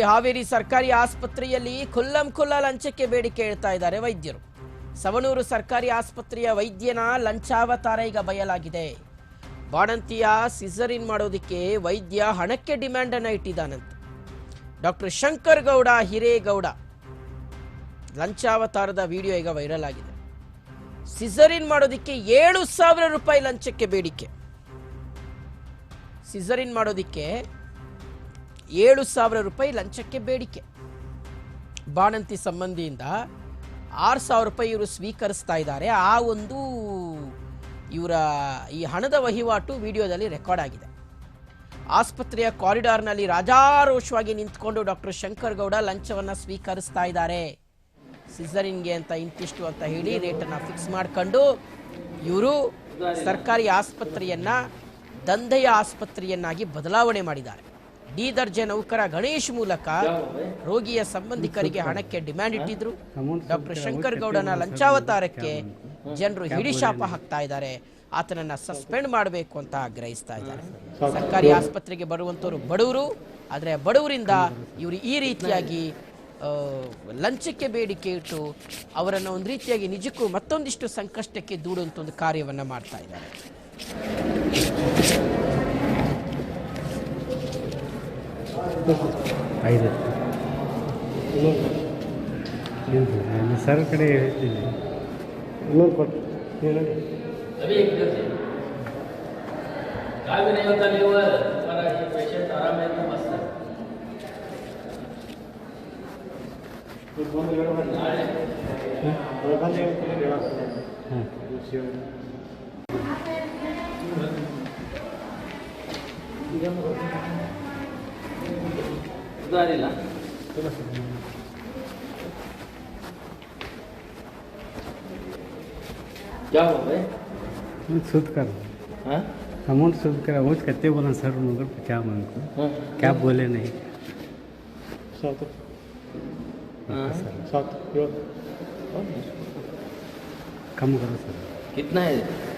ಹಾವೇರಿ ಸರ್ಕಾರಿ ಆಸ್ಪತ್ರೆಯಲ್ಲಿ ಖುಲ್ಲಂ ಖುಲ್ಲ ಲಂಚಕ್ಕೆ ಬೇಡಿಕೆ ಹೇಳ್ತಾ ಇದ್ದಾರೆ ವೈದ್ಯರು. ಸವಣೂರು ಸರ್ಕಾರಿ ಆಸ್ಪತ್ರೆಯ ವೈದ್ಯನ ಲಂಚಾವತಾರ ಈಗ ಬಯಲಾಗಿದೆ. ಬಾಣಂತಿಯ ಸಿಸರಿನ್ ಮಾಡೋದಕ್ಕೆ ವೈದ್ಯ ಹಣಕ್ಕೆ ಡಿಮ್ಯಾಂಡ್ ಅನ್ನ ಇಟ್ಟಿದ್ದಾನಂತೆ. ಡಾಕ್ಟರ್ ಶಂಕರ್ ಗೌಡ ಹಿರೇಗೌಡ ಲಂಚಾವತಾರದ ವಿಡಿಯೋ ಈಗ ವೈರಲ್ ಆಗಿದೆ. ಸಿಸರಿನ್ ಮಾಡೋದಕ್ಕೆ ಏಳು ಸಾವಿರ ರೂಪಾಯಿ ಲಂಚಕ್ಕೆ ಬೇಡಿಕೆ. ಸಿಸರಿನ್ ಮಾಡೋದಕ್ಕೆ ಏಳು ಸಾವಿರ ರೂಪಾಯಿ ಲಂಚಕ್ಕೆ ಬೇಡಿಕೆ. ಬಾಣಂತಿ ಸಂಬಂಧಿಯಿಂದ ಆರು ಸಾವಿರ ರೂಪಾಯಿ ಇವರು ಸ್ವೀಕರಿಸ್ತಾ ಇದ್ದಾರೆ. ಆ ಒಂದು ಇವರ ಈ ಹಣದ ವಹಿವಾಟು ವಿಡಿಯೋದಲ್ಲಿ ರೆಕಾರ್ಡ್ ಆಗಿದೆ. ಆಸ್ಪತ್ರೆಯ ಕಾರಿಡಾರ್ನಲ್ಲಿ ರಾಜಾರೋಷವಾಗಿ ನಿಂತ್ಕೊಂಡು ಡಾಕ್ಟರ್ ಶಂಕರ್ ಗೌಡ ಲಂಚವನ್ನು ಸ್ವೀಕರಿಸ್ತಾ ಇದ್ದಾರೆ. ಸಿಸರಿನ್ಗೆ ಅಂತ ಇಂತಿಷ್ಟು ಅಂತ ಹೇಳಿ ರೇಟನ್ನು ಫಿಕ್ಸ್ ಮಾಡ್ಕೊಂಡು ಇವರು ಸರ್ಕಾರಿ ಆಸ್ಪತ್ರೆಯನ್ನು ದಂಧೆಯ ಆಸ್ಪತ್ರೆಯನ್ನಾಗಿ ಬದಲಾವಣೆ ಮಾಡಿದ್ದಾರೆ. ಡಿ ದರ್ಜೆ ನೌಕರ ಗಣೇಶ್ ಮೂಲಕ ರೋಗಿಯ ಸಂಬಂಧಿಕರಿಗೆ ಹಣಕ್ಕೆ ಡಿಮ್ಯಾಂಡ್ ಇಟ್ಟಿದ್ರು. ಡಾಕ್ಟರ್ ಶಂಕರ್ ಗೌಡನ ಲಂಚಾವತಾರಕ್ಕೆ ಜನರು ಹಿಡಿಶಾಪ ಹಾಕ್ತಾ ಇದ್ದಾರೆ. ಆತನನ್ನ ಸಸ್ಪೆಂಡ್ ಮಾಡಬೇಕು ಅಂತ ಆಗ್ರಹಿಸ್ತಾ ಇದ್ದಾರೆ. ಸರ್ಕಾರಿ ಆಸ್ಪತ್ರೆಗೆ ಬರುವಂತವರು ಬಡವರು ಆದರೆ ಬಡವರಿಂದ ಇವರು ಈ ರೀತಿಯಾಗಿ ಲಂಚಕ್ಕೆ ಬೇಡಿಕೆ ಇಟ್ಟು ಅವರನ್ನು ಒಂದು ರೀತಿಯಾಗಿ ನಿಜಕ್ಕೂ ಮತ್ತೊಂದಿಷ್ಟು ಸಂಕಷ್ಟಕ್ಕೆ ದೂಡುವಂಥ ಒಂದು ಕಾರ್ಯವನ್ನು ಮಾಡ್ತಾ ಇದ್ದಾರೆ. ಐದು. ನಾನು ಸರ್ ಕಡೆ ಹೇಳ್ತೀನಿ. ಇನ್ನೊಂದು ಕೊಟ್ಟು. ಹೇಳಿ अभी एक मिनट काय भी नहीं होता लिवर हमारा ये पेशेंट आराम है तो मस्त है ಹಾಂ ಸುಧಾರಿಲ್ಲ क्या हुआ भाई शुद्ध कर हाँ अमाउंट शुद्ध करा वो कहते बोला सर मगर क्या मांगो हाँ क्या बोले नहीं हाँ। कम करो सर कितना है